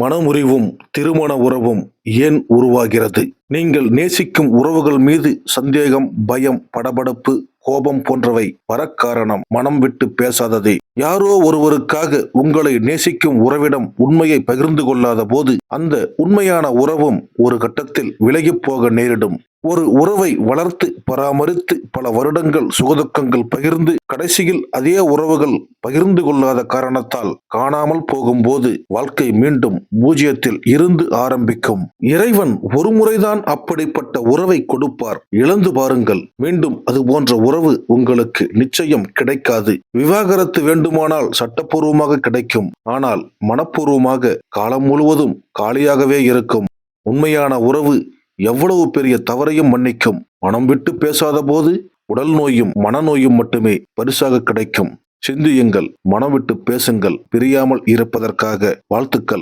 மனமுறிவும் திருமண உறவும் ஏன் உருவாகிறது? நீங்கள் நேசிக்கும் உறவுகள் மீது சந்தேகம் பயம் படபடப்பு கோபம் போன்றவை வரக்காரணம் மனம் விட்டு பேசாததே. யாரோ ஒருவருக்காக உங்களை நேசிக்கும் உறவிடம் உண்மையை பகிர்ந்து கொள்ளாத போது அந்த உண்மையான உறவும் ஒரு கட்டத்தில் விலகிப் போக நேரிடும். ஒரு உறவை வளர்த்து பராமரித்து பல வருடங்கள் சுகதுக்கங்கள் பகிர்ந்து கடைசியில் அதே உறவுகள் பகிர்ந்து கொள்ளாத காரணத்தால் காணாமல் போகும்போது வாழ்க்கை மீண்டும் பூஜ்ஜியத்தில் இருந்து ஆரம்பிக்கும். இறைவன் ஒரு முறைதான் அப்படிப்பட்ட உறவை கொடுப்பார். இழந்து பாருங்கள். மீண்டும் அது போன்ற உறவு உங்களுக்கு நிச்சயம் கிடைக்காது. விவாகரத்து வேண்டுமானால் சட்டப்பூர்வமாக கிடைக்கும். ஆனால் மனப்பூர்வமாக காலம் முழுவதும் காலியாகவே இருக்கும். உண்மையான உறவு எவ்வளவு பெரிய தவறையும் மன்னிக்கும். மனம் விட்டு பேசாத போது உடல் நோயும் மனநோயும் மட்டுமே பரிசாக கிடைக்கும். சிந்தியுங்கள் மனம் விட்டு பேசுங்கள் பிரியாமல் இருப்பதற்காக வாழ்த்துக்கள்.